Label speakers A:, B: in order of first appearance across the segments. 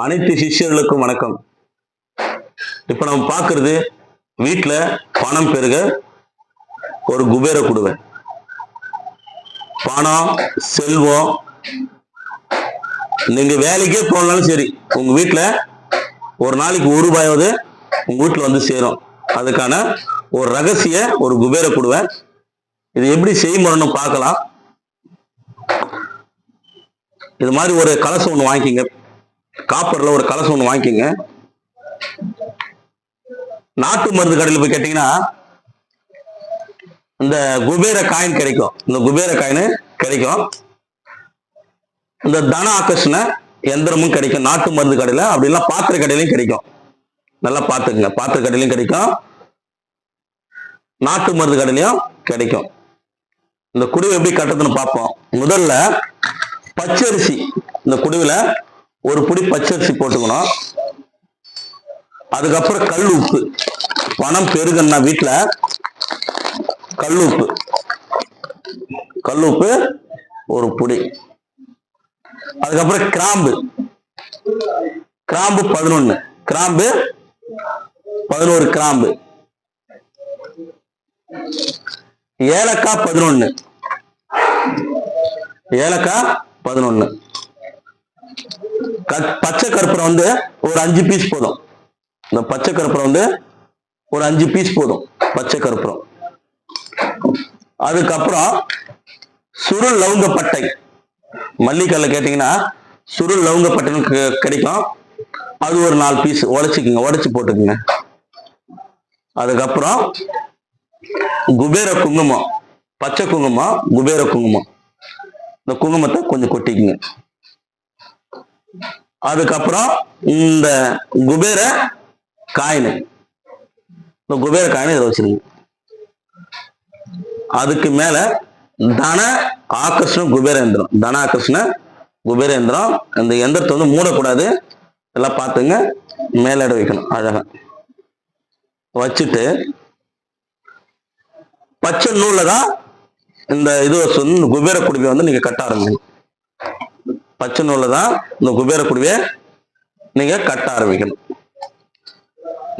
A: அனைத்து சிஷ்யர்களுக்கும் வணக்கம். இப்ப நம்ம பாக்குறது வீட்டுல பணம் பெருக ஒரு குபேர குடுவை. பணம் செல்வம் நீங்க வேலைக்கே போனாலும் சரி உங்க வீட்டுல ஒரு நாளைக்கு ஒரு ரூபாயாவது உங்க வீட்டுல வந்து சேரும். அதுக்கான ஒரு ரகசிய ஒரு குபேர குடுவை. இது எப்படி செய்முறைன்னு பார்க்கலாம். இது மாதிரி ஒரு கலசம் ஒன்று வாங்கிக்கிங்க. காப்பர்ல ஒரு கலசம் ஒன்று வாங்கிக்கோங்க. நாட்டு மருந்து கடையில் போய் கேட்டீங்கன்னா இந்த குபேர காயின் கிடைக்கும். இந்த குபேர காயின் கிடைக்கும். இந்த தன ஆகர்ஷண எந்திரமும் கிடைக்கும். நாட்டு மருந்து கடையில அப்படின்னா பாத்திர கடையிலையும் கிடைக்கும். நல்லா பார்த்துக்குங்க. பாத்திர கடையிலையும் கிடைக்கும். நாட்டு மருந்து கடையிலையும் கிடைக்கும். இந்த குடுவை எப்படி கட்டுறதுன்னு பார்ப்போம். முதல்ல பச்சரிசி. இந்த குடுவில ஒரு புடி பச்சரிசி போட்டுக்கணும். அதுக்கப்புறம் கல் உப்பு. பணம் பெருகன்னா வீட்டில் கல் உப்பு. கல் உப்பு ஒரு புடி. அதுக்கப்புறம் கிராம்பு. கிராம்பு பதினொன்னு. கிராம்பு பதினோரு கிராம்பு. ஏலக்காய் பதினொன்னு. ஏலக்காய் பதினொன்னு. பச்சை கற்பூரம் வந்து ஒரு அஞ்சு பீஸ் போதும். இந்த பச்சை கற்பூரம் வந்து ஒரு அஞ்சு பீஸ் போதும் பச்சை கற்பூரம். அதுக்கப்புறம் சுருள் லவங்கப்பட்டை மல்லிக்கல்ல கேட்டீங்கன்னா சுருள் லவங்கப்பட்டைன்னு பட்டைன்னு கிடைக்கும். அது ஒரு நாலு பீஸ் உடைச்சிக்கோங்க உடச்சி போட்டுக்குங்க. அதுக்கப்புறம் குபேர குங்குமம் பச்சை குங்குமம் குபேர குங்குமம். இந்த குங்குமத்தை கொஞ்சம் கொட்டிக்குங்க. அதுக்கப்புறம் இந்த குபேர காயின். இந்த குபேர காயின் இதில் வச்சிருக்கீங்க. அதுக்கு மேல தன ஆகர்ஷண குபேர எந்திரம். தன ஆகர்ஷண குபேர எந்திரம். அந்த எந்திரத்தை வந்து மூடக்கூடாது. எல்லாம் பார்த்துங்க. மேலிட வைக்கணும் அழகா. வச்சுட்டு பச்சை நூல்ல தான் இந்த இது குபேர குடிவை வந்து நீங்க கட்ட ஆரம்பிக்கணும் பச்சை நூல தான் இந்த குபேர குடுவையை நீங்க கட்ட ஆரம்பிக்கணும்.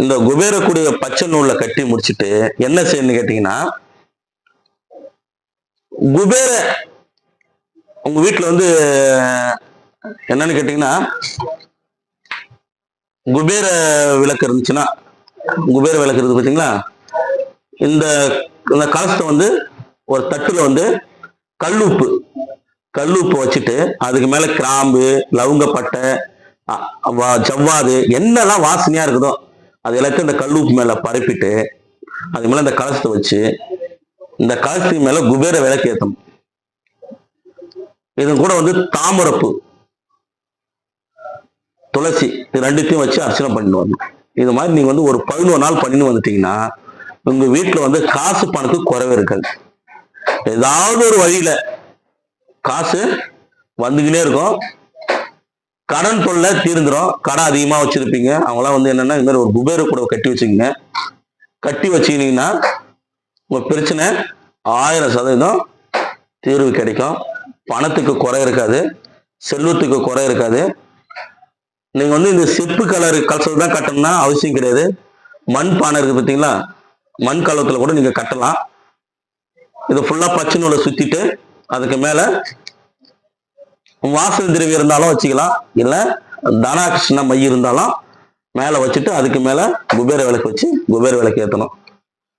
A: இந்த குபேர குடுவையை பச்சை நூல்ல கட்டி முடிச்சிட்டு என்ன செய்யணும்னு கேட்டீங்கன்னா குபேர உங்க வீட்டுல வந்து என்னன்னு கேட்டீங்கன்னா குபேர விளக்கு இருந்துச்சுன்னா குபேர விளக்கு இருக்குது பாத்தீங்களா? இந்த இந்த கலசத்தை வந்து ஒரு தட்டுல வந்து கல்லுப்பு கல்லுப்பு வச்சுட்டு அதுக்கு மேல கிராம்பு லவங்கப்பட்டை ஜவ்வாது என்னெல்லாம் வாசனையா இருக்குதோ அது எல்லாத்தையும் இந்த கல்லுப்பு மேல பரப்பிட்டு அது மேல இந்த கலசத்தை வச்சு இந்த கலசத்துக்கு மேல குபேர விளக்கு ஏத்தணும். இது கூட வந்து தாமரப்பு துளசி இது ரெண்டுத்தையும் வச்சு அர்ச்சனை பண்ணிட்டு வரணும் இது மாதிரி நீங்க வந்து ஒரு பதினோரு நாள் பண்ணிட்டு வந்துட்டீங்கன்னா உங்க வீட்டுல வந்து காசு பணத்துக்கு குறைவு இருக்காது. ஏதாவது ஒரு வழியில காசு வந்துக்கிட்டே இருக்கும். கடன் தொல்லை தீர்ந்துரும். கடன் அதிகமாக வச்சுருப்பீங்க. அவங்களாம் வந்து என்னென்னா இந்த மாதிரி ஒரு குபேர கூட கட்டி வச்சுக்கோங்க. கட்டி வச்சுக்கினீங்கன்னா உங்கள் பிரச்சனை ஆயிரம் சதவீதம் தீர்வு கிடைக்கும். பணத்துக்கு குறை இருக்காது. செல்வத்துக்கு குறை இருக்காது. நீங்கள் வந்து இந்த செப்பு கலர் கலசல் தான் கட்டணும்னா அவசியம் கிடையாது. மண் பானை இருக்குது பார்த்தீங்களா மண் கலத்துல கூட நீங்கள் கட்டலாம். இதை ஃபுல்லாக பச்சை நூலை சுற்றிட்டு அதுக்கு மேல வாசல் திரவியம் இருந்தாலும் வச்சுக்கலாம். இல்ல தனாகிருஷ்ண மை இருந்தாலும் மேல வச்சுட்டு அதுக்கு மேல குபேர விளக்கு வச்சு குபேர விளக்கு ஏத்தணும்.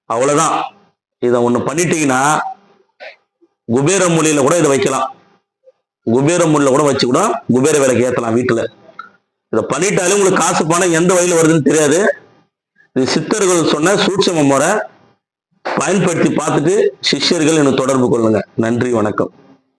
A: அவ்வளவுதான். இதை ஒண்ணு பண்ணிட்டீங்கன்னா குபேர மொழியில கூட இதை வைக்கலாம். குபேர மொழியில கூட வச்சு கூட குபேர விளக்கு ஏத்தலாம் வீட்டுல. இதை பண்ணிட்டாலே உங்களுக்கு காசு பணம் எந்த வழியில் வருதுன்னு தெரியாது. இது சித்தர்கள் சொன்ன சூட்சம முறை. பயன்படுத்தி பார்த்துட்டு சிஷ்யர்கள் எனக்கு தொடர்பு கொள்ளுங்க. நன்றி வணக்கம்.